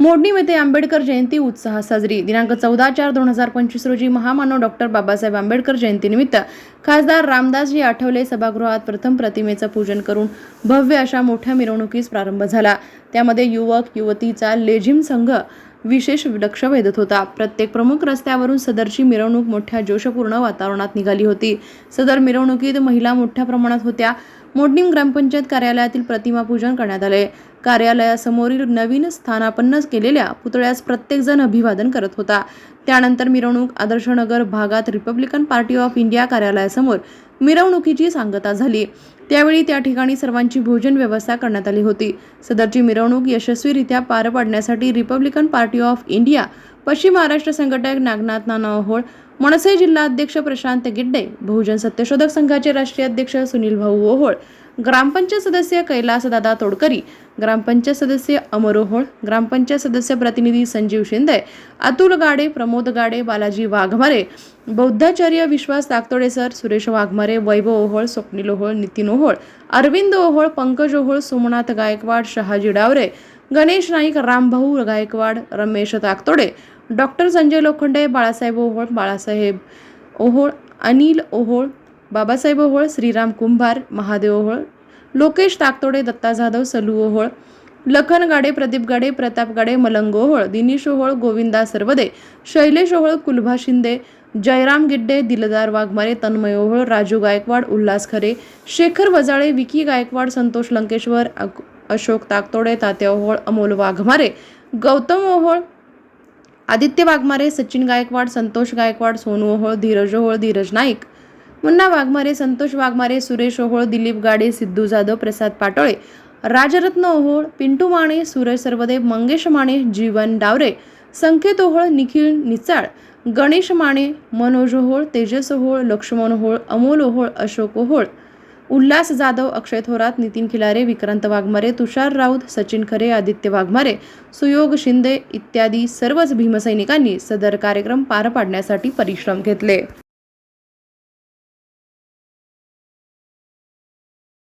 मोडणी येथे आंबेडकर जयंती उत्साहात साजरी. दिनांक चौदा चार दोन हजार पंचवीस रोजी महामानव डॉक्टर बाबासाहेब आंबेडकर जयंतीनिमित्त खासदार रामदासजी आठवले सभागृहात प्रथम प्रतिमेचं पूजन करून भव्य अशा मोठ्या मिरवणुकीस प्रारंभ झाला. त्यामध्ये युवक युवतीचा लेझिम संघ विशेष लक्ष वेधत होता. प्रत्येक प्रमुख रस्त्यावरून सदरची मिरवणूक मोठ्या जोशपूर्ण वातावरणात निघाली होती. सदर मिरवणुकीत महिला मोठ्या प्रमाणात होत्या. मोडणीम ग्रामपंचायत कार्यालयातील प्रतिमा पूजन करण्यात आले. कार्यालयासमोरील नवीन स्थानापन्न केलेल्या पुतळ्यास प्रत्येकजण अभिवादन करत होता. त्यानंतर मिरवणूक आदर्शनगर भागात रिपब्लिकन पार्टी ऑफ इंडिया कार्यालयासमोर मिरवणुकीची सांगता झाली. त्यावेळी त्या ठिकाणी सर्वांची भोजन व्यवस्था करण्यात आली होती. सदरची मिरवणूक यशस्वीरित्या पार पाडण्यासाठी रिपब्लिकन पार्टी ऑफ इंडिया पश्चिम महाराष्ट्र संघटक नागनाथ नानाहोळ मनसे जिल्हा अध्यक्ष प्रशांत गिड्डे बहुजन सत्यशोधक संघाचे राष्ट्रीय अध्यक्ष सुनील भाऊ ओहोळ ग्रामपंचायत सदस्य कैलास दादा तोडकरी ग्रामपंचायत सदस्य अमर ओहोळ ग्रामपंचायत सदस्य प्रतिनिधी संजीव शिंदे अतुल गाडे प्रमोद गाडे बालाजी वाघमारे बौद्धाचार्य विश्वास ताकतोडे सर सुरेश वाघमारे वैभव ओहोळ स्वप्नील ओहोळ नितीन ओहोळ अरविंद ओहोळ पंकज ओहोळ सोमनाथ गायकवाड शहाजी डावरे गणेश नाईक रामभाऊ गायकवाड रमेश ताकतोडे डॉक्टर संजय लोखंडे बाळासाहेब ओहोळ बाळासाहेब ओहोळ अनिल ओहोळ बाबासाहेब ओहोळ श्रीराम कुंभार महादेव ओहोळ लोकेश ताकतोडे दत्ता जाधव सलू ओहोळ लखन गाडे प्रदीप गाडे प्रताप गाडे मलंग ओहोळ दिनेश ओहोळ गोविंदा सरवदे शैलेश ओहोळ कुलभा शिंदे जयराम गिड्डे दिलदार वाघमारे तन्मय ओहोळ राजू गायकवाड उल्हास खरे शेखर वजाळे विकी गायकवाड संतोष लंकेश्वर अक- अशोक ताकतोडे तात्या ओहोळ अमोल वाघमारे गौतम ओहोळ आदित्य वाघमारे सचिन गायकवाड संतोष गायकवाड सोनू ओहोळ धीरज ओहोळ धीरज नाईक मुन्ना वाघमारे संतोष वाघमारे सुरेश ओहोळ दिलीप गाडे सिद्धू जाधव प्रसाद पाटोळे राजरत्न ओहोळ पिंटू माने सुरेश सर्वदेव मंगेश माने जीवन डावरे संकेत ओहोळ निखिल निचाळ गणेश माने मनोज ओहोळ तेजस ओहोळ लक्ष्मण ओहोळ अमोल ओहोळ अशोक ओहोळ उल्हास जाधव अक्षय थोरात नितीन खिलारे विक्रांत वाघमारे तुषार राऊत सचिन खरे आदित्य वाघमारे सुयोग शिंदे इत्यादी सर्वच भीमसैनिकांनी सदर कार्यक्रम पार पाडण्यासाठी परिश्रम घेतले.